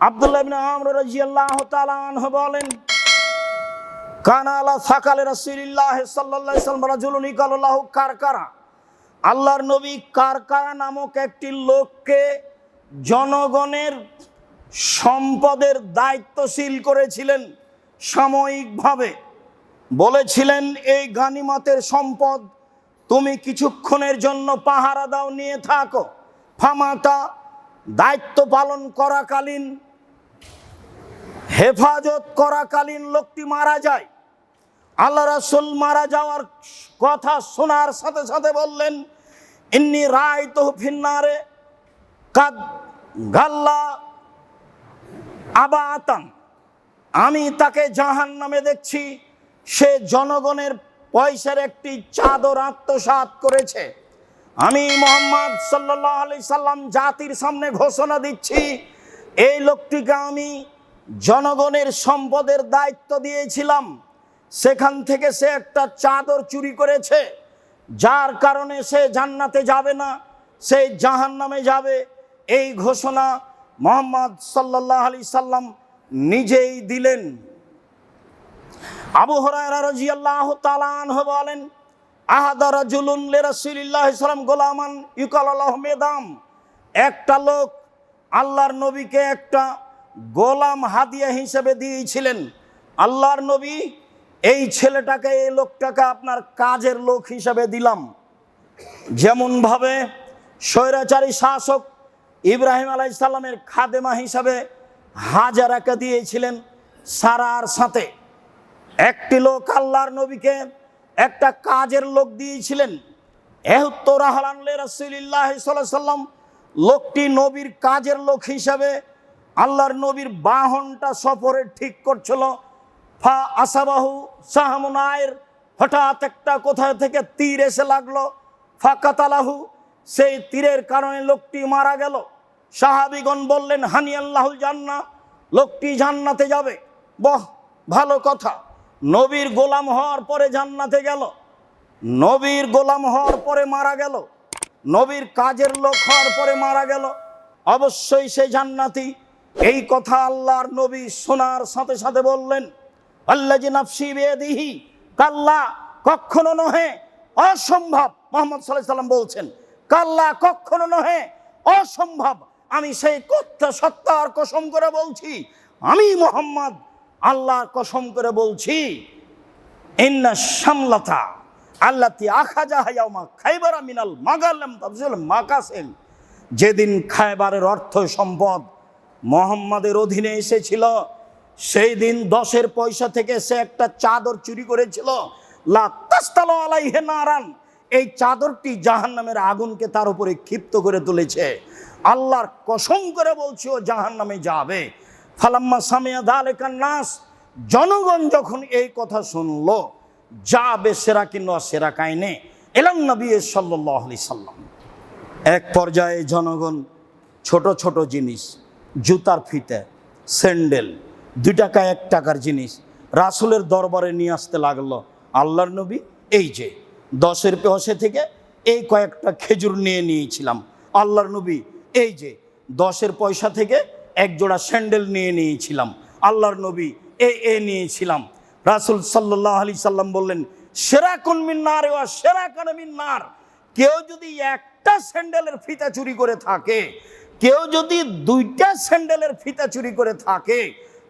আব্দুল্লাহ ইবনে আমর রাদিয়াল্লাহু বলেন, কানা আলা সাকালে রাসূলুল্লাহ সাল্লাল্লাহু আলাইহি ওয়াসাল্লাম কারকারা। আল্লাহর নবী কারকারা নামক একটি লোককে জনগণের সম্পদের দায়িত্বশীল করেছিলেন সাময়িকভাবে। বলেছিলেন, এই গানিমাতের সম্পদ তুমি কিছুক্ষণের জন্য পাহারা দাও, নিয়ে থাকো। ফামাতা দায়িত্ব পালন করাকালীন হেফাজত করাকালীন লোকটি মারা যায়। আল্লাহ রাসুল মারা যাওয়ার কথা শোনার সাথে সাথে বললেন, ইন্নি রায় তো ফিন্নারে কাদ গাল্লা আবা আতান আমি তাকে জাহান নামে দেখছি, সে জনগণের পয়সার একটি চাদর আত্মসাৎ করেছে। আমি মোহাম্মদ সাল্লাহ আলি সাল্লাম জাতির সামনে ঘোষণা দিচ্ছি, এই লোকটিকে আমি জনগণের সম্পদের দায়িত্ব দিয়েছিলাম। সেখান থেকে সে একটা চাদর চুরি করেছে। যার কারণে সে জান্নাতে যাবে না, সে জাহান নামে যাবে। এই ঘোষণা মোহাম্মদ সাল্লাহ আলি সাল্লাম নিজেই দিলেন। আবু হরায়রা আনহু বলেন, আহাদা রাজুলুন লিরাসূলিল্লাহ গোলামান ইউকালাল্লাহু মেদাম। একটা লোক আল্লাহর নবীকে একটা গোলাম হাদিয়া হিসেবে দিয়েছিলেন। আল্লাহর নবী, এই ছেলেটাকে, এই লোকটাকে আপনার কাজের লোক হিসেবে দিলাম। যেমনভাবে স্বৈরাচারী শাসক ইব্রাহিম আলাইসাল্লামের খাদেমা হিসাবে হাজারাকে দিয়েছিলেন সারার সাথে। একটি লোক আল্লাহর নবীকে, একটা কাজের লোক দিয়েছিলেন। এহত্তরাহলানলে রসুলিল্লাহ সাল্লাম, লোকটি নবীর কাজের লোক হিসাবে আল্লাহর নবীর বাহনটা সফরে ঠিক করছিল। ফা আসাবাহু শাহমুনায়ের হঠাৎ একটা কোথায় থেকে তীর এসে লাগল। ফাকাতালাহু সেই তীরের কারণে লোকটি মারা গেল। সাহাবিগণ বললেন, হানি আল্লাহুল জান্না, লোকটি জান্নাতে যাবে। বহ, ভালো কথা, নবীর গোলাম হওয়ার পরে জান্নাতে গেল। নবীর গোলাম হওয়ার পরে মারা গেল। নবীর কাজের লোক হওয়ার পরে মারা গেল। অবশ্যই সে জান্নাতি। এই কথা আল্লাহর নবী শোনার সাথে সাথে বললেন আল্লাহ যে নাফসি বেদিহি কাল্লা কখনো নহে, অসম্ভব। মোহাম্মদ সাল্লাম বলছেন, কাল্লা কখনো নহে, অসম্ভব। আমি সেই কথা সত্তার কসম করে বলছি, আমি মোহাম্মদ আল্লাহর কসম করে বলছি, ইন্না সামলাতা আল্লাতি আখাজা হায়াউমা খাইবারা মিনাল মাগাল্লাম তাফজিল মাকাসেম যেদিন খায়বারের অর্থ সম্পদ মোহাম্মদের অধীনে এসেছিল। সেই দিন দশের পয়সা থেকে সে একটা চাদর চুরি করেছিল। নারান। এই চাদরটি জাহান্নামের আগুনকে তার উপরে ক্ষিপ্ত করে তুলেছে। আল্লাহর কসম করে বলছি, ও জাহান্নামে যাবে। ফালাম্মা সামিয়া দালেকান নাস। জনগণ যখন এই কথা শুনলো, যাবে সেরা কিন্ন সেরা কাইনে এলাম নবী সাল্লাহ আলি সাল্লাম। এক পর্যায়ে জনগণ ছোট ছোট জিনিস জুতার ফিতে, স্যান্ডেল, দুই টাকা, এক টাকার জিনিস রাসুলের দরবারে নিয়ে আসতে লাগল আল্লাহর নবী। এই যে দশের পয়সা থেকে এই কয়েকটা খেজুর নিয়ে নিয়েছিলাম আল্লাহর নবী। এই যে দশের পয়সা থেকে এক জোড়া স্যান্ডেল নিয়ে নিয়েছিলাম আল্লাহর নবী। এ এ নিয়েছিলাম। রাসুল সাল্লাহ আলি সাল্লাম বললেন সেরা কোন মিন্নার এ সেরা কোন মিন্নার কেউ যদি একটা স্যান্ডেলের ফিতা চুরি করে থাকে কেউ যদি দুইটা স্যান্ডেলের ফিতা চুরি করে থাকে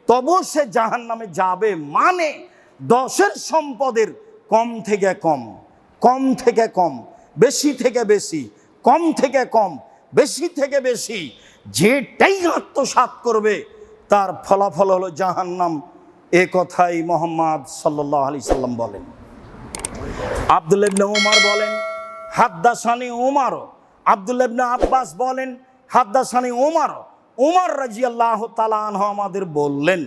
তবু সে জাহান নামে যাবে মানে দশের সম্পদের কম থেকে কম কম থেকে কম, বেশি থেকে বেশি, কম থেকে কম, বেশি থেকে বেশি, যেটাই আত্মসাত করবে, তার ফলাফল হলো জাহান্নাম। এ কথাই মোহাম্মদ সাল্লাহ আলি সাল্লাম বলেন। আবদুল্লাবনে উমার বলেন, হাদ্দাসানি উমারও আবদুল্লাবনে আব্বাস বলেন হাদ্দাসানি উমারও উমার রাজি আল্লাহ তালাহ আমাদের বললেন,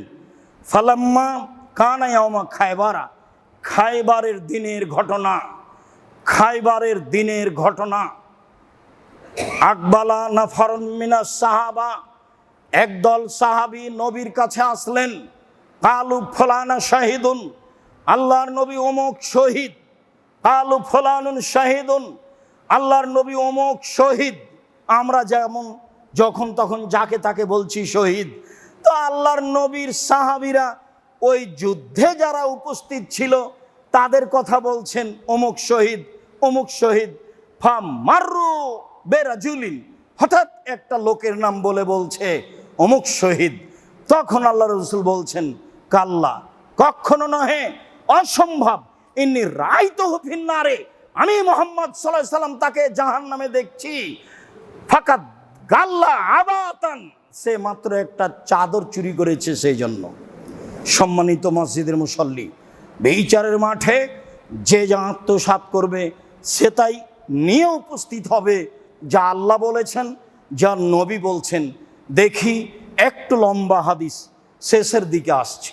ফালাম্মা কানায়ামা খায়বারা খাইবারের দিনের ঘটনা, খাইবারের দিনের ঘটনা, আকবালা নাফারুন মিনা সাহাবা, একদল সাহাবি নবীর কাছে আসলেন, কালু ফলানা শাহিদুন, আল্লাহর নবী অমুক শহীদ, কালু ফলানুন শাহিদুন, আল্লাহর নবী অমুক শহীদ আমরা যেমন যখন তখন যাকে তাকে বলছি শহীদ, তো আল্লাহর নবীর সাহাবিরা ওই যুদ্ধে যারা উপস্থিত ছিল, তাদের কথা বলছেন, অমুক শহীদ অমুক শহীদ ফা মার্রু বেরাজুলিন। হঠাৎ একটা লোকের নাম বলে বলছে, অমুক শহীদ। তখন আল্লাহ রসুল বলছেন, কাল্লা, কখনো নহে, অসম্ভব। ইন্নি রায় তো রে আমি মোহাম্মদ সাল্লাহ সাল্লাম তাকে জাহান নামে দেখছি। ফাঁকা গাল্লা আবাতান সে মাত্র একটা চাদর চুরি করেছে সেই জন্য সম্মানিত মসজিদের মুসল্লি বিচারের মাঠে যে যা আত্মসাত করবে, সে তাই নিয়ে উপস্থিত হবে, যা আল্লাহ বলেছেন, যা নবী বলছেন। দেখি একটু লম্বা হাদিস শেষের দিকে আসছে।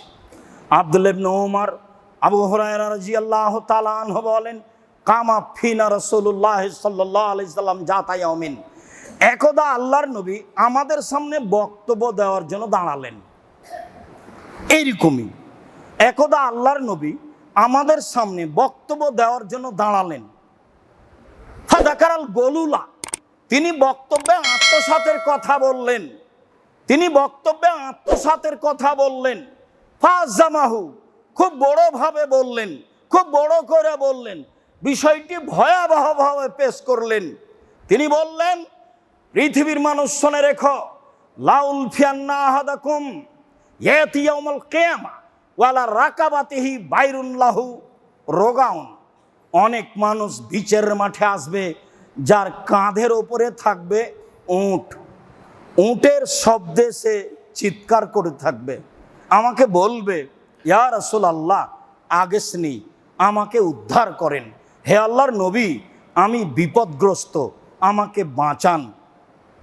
আবদুল্লেবন ওমর আবু হরায়রা রাজি আল্লাহ তালাহ বলেন, কামা ফিনা রসুল্লাহ সাল্লাহ আলাইসাল্লাম জাতাই অমিন একদা আল্লাহর নবী আমাদের সামনে বক্তব্য দেওয়ার জন্য দাঁড়ালেন। এইরকমই একদা আল্লাহর নবী আমাদের সামনে বক্তব্য দেওয়ার জন্য দাঁড়ালেন। ফাদাকারাল গলুলা, তিনি বক্তব্যে আত্মসাতের কথা বললেন। তিনি বক্তব্যে আত্মসাতের কথা বললেন। ফাজামাহু, খুব বড়ভাবে বললেন, খুব বড় করে বললেন। বিষয়টি ভয়াবহভাবে পেশ করলেন। তিনি বললেন পৃথিবীর মানুষ শোনে রেখো, লাউল ফিয়ান্না আহাদাকুম কিয়ামা, ওয়ালা রাকাবাতিহি বাইরুল্লাহু রোগাউন। অনেক মানুষ বিচের মাঠে আসবে, যার কাঁধের ওপরে থাকবে উঁট। উঁটের শব্দে সে চিৎকার করে থাকবে। আমাকে বলবে, ইয়া রসুল আল্লাহ আগেসনি আমাকে উদ্ধার করেন। হে আল্লাহর নবী, আমি বিপদগ্রস্ত, আমাকে বাঁচান।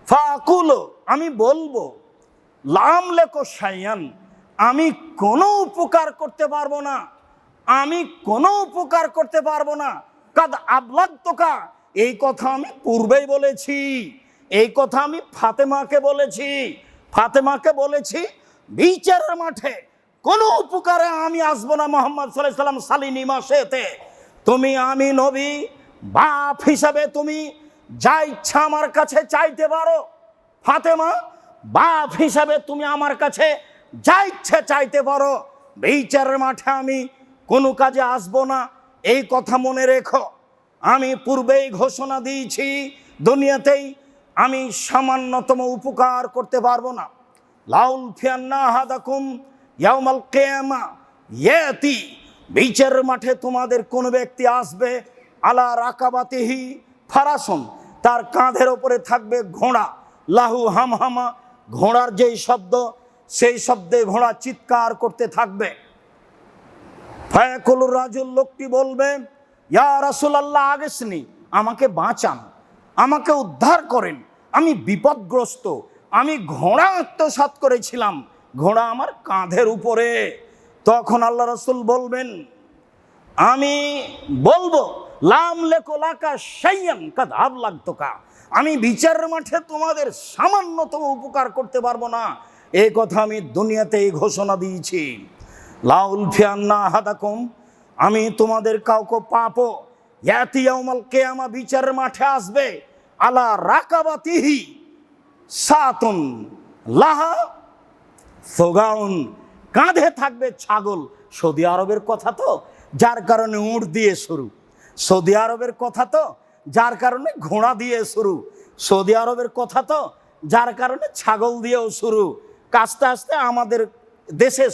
ফাকুলো, আমি বলব, লাম লেখো সাইয়ান, আমি কোনো উপকার করতে পারব না, আমি কোনো উপকার করতে পারব না। কাদ তোকা এই কথা আমি পূর্বেই বলেছি, এই কথা আমি ফাতেমাকে বলেছি ফাতেমাকে বলেছি, বিচারের মাঠে কোনো উপকারে আমি আসব না মোহাম্মদ সাল্লাহ সাল্লাম সালিনী মাসেতে। তুমি আমি নবী, বাপ হিসাবে তুমি যা ইচ্ছা আমার কাছে চাইতে পারো। ফাতেমা, বাপ হিসাবে তুমি আমার কাছে যা ইচ্ছে চাইতে পারো। বিচারের মাঠে আমি কোনো কাজে আসব না। এই কথা মনে রেখো। আমি পূর্বেই ঘোষণা দিয়েছি, দুনিয়াতেই আমি সামান্যতম উপকার করতে পারব না। লাউল ফিয়ান্না বিচারের মাঠে তোমাদের কোনো ব্যক্তি আসবে, আলা রাকাবাতিহি ফারাসন, তার কাঁধের ওপরে থাকবে ঘোড়া। লাহু হামহামা ঘোড়ার যেই শব্দ, সেই শব্দে ঘোড়া চিৎকার করতে থাকবে। ফায়াকুল রাজুল লোকটি বলবে, ইয়া রাসুলাল্লাহ, আগেসনি, আমাকে বাঁচান, আমাকে উদ্ধার করেন, আমি বিপদগ্রস্ত, আমি ঘোড়া আত্মসাত করেছিলাম, ঘোড়া আমার কাঁধের উপরে। তখন আল্লাহ রসুল বলবেন, আমি বলব লাম লেকো লাকা সাইয়ান কাদ আব লাগতো কা। আমি বিচারের মাঠে তোমাদের সামান্যতম উপকার করতে পারব না। এই কথা আমি দুনিয়াতেই ঘোষণা দিয়েছি। লাউল ফিয়ান্না হাদাকুম আমি তোমাদের কাউকে পাপো। ইয়াতিয়াউমাল কেয়ামা, বিচারের মাঠে আসবে। আলা রাকাবাতিহি সাতুন, লাহা সোগাউন কাঁধে থাকবে ছাগল। সৌদি আরবের কথা তো, যার কারণে উঁট দিয়ে শুরু। সৌদি আরবের কথা তো, যার কারণে ঘোড়া দিয়ে শুরু। সৌদি আরবের কথা তো, যার কারণে ছাগল দিয়েও শুরু। আস্তে আস্তে আমাদের দেশে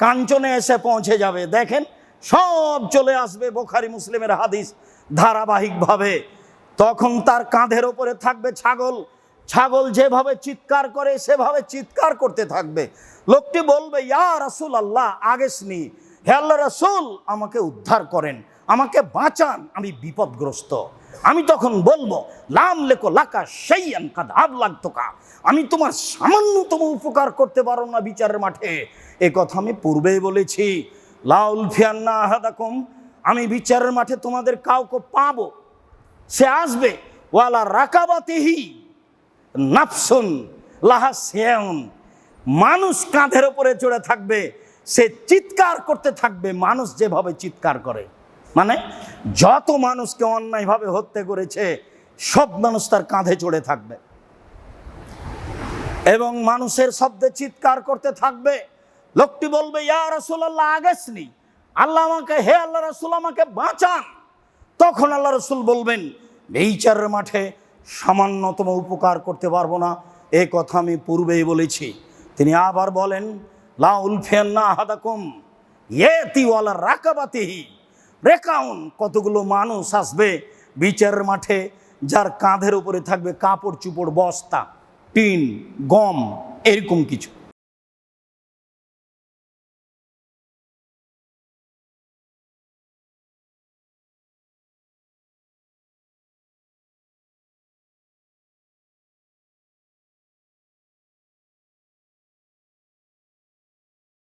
কাঞ্চনে এসে পৌঁছে যাবে। দেখেন, সব চলে আসবে বোখারি মুসলিমের হাদিস ধারাবাহিকভাবে। তখন তার কাঁধের ওপরে থাকবে ছাগল। ছাগল যেভাবে চিৎকার করে, সেভাবে চিৎকার করতে থাকবে। লোকটি বলবে, ইয়া রাসুল আল্লাহ আগেসনি হে আল্লাহ রাসুল, আমাকে উদ্ধার করেন। আমাকে বাঁচান, আমি বিপদগ্রস্ত। আমি তখন বলব, লাম লেখো লাকা সেই কাদ আব লাগতো কা আমি তোমার সামান্যতম উপকার করতে পারো না বিচারের মাঠে। এ কথা আমি পূর্বেই বলেছি। লাউল ফিয়ান্না আহাদাকুম, আমি বিচারের মাঠে তোমাদের কাউকে পাবো। সে আসবে, ওয়ালা রাকাবাতিহি নাফসুন লাহা সেয়ন মানুষ কাঁধের ওপরে চড়ে থাকবে, সে চিৎকার করতে থাকবে, মানুষ যেভাবে চিৎকার করে। মানে যত মানুষকে অন্যায়ভাবে হত্যা করেছে, সব মানুষ তার কাঁধে চড়ে থাকবে। এবং মানুষের শব্দে চিৎকার করতে থাকবে। লোকটি বলবে, ইয়া রসুল্লাহ আগেসনি আল্লাহ আমাকে, হে আল্লাহ রসুল, আমাকে বাঁচান। তখন আল্লাহ রসুল বলবেন বিচারের মাঠে সামান্যতম উপকার করতে পারব না। এ কথা আমি পূর্বেই বলেছি। তিনি আবার বলেন লা উলফিয়ান্না আহাদাকুম ইয়েতিওয়ালা রাকাবাতিহি। রেকাউন কতগুলো মানুষ আসবে বিচারের মাঠে যার কাঁধের উপরে থাকবে কাপড় চুপড় বস্তা, টিন, গম, এরকম কিছু।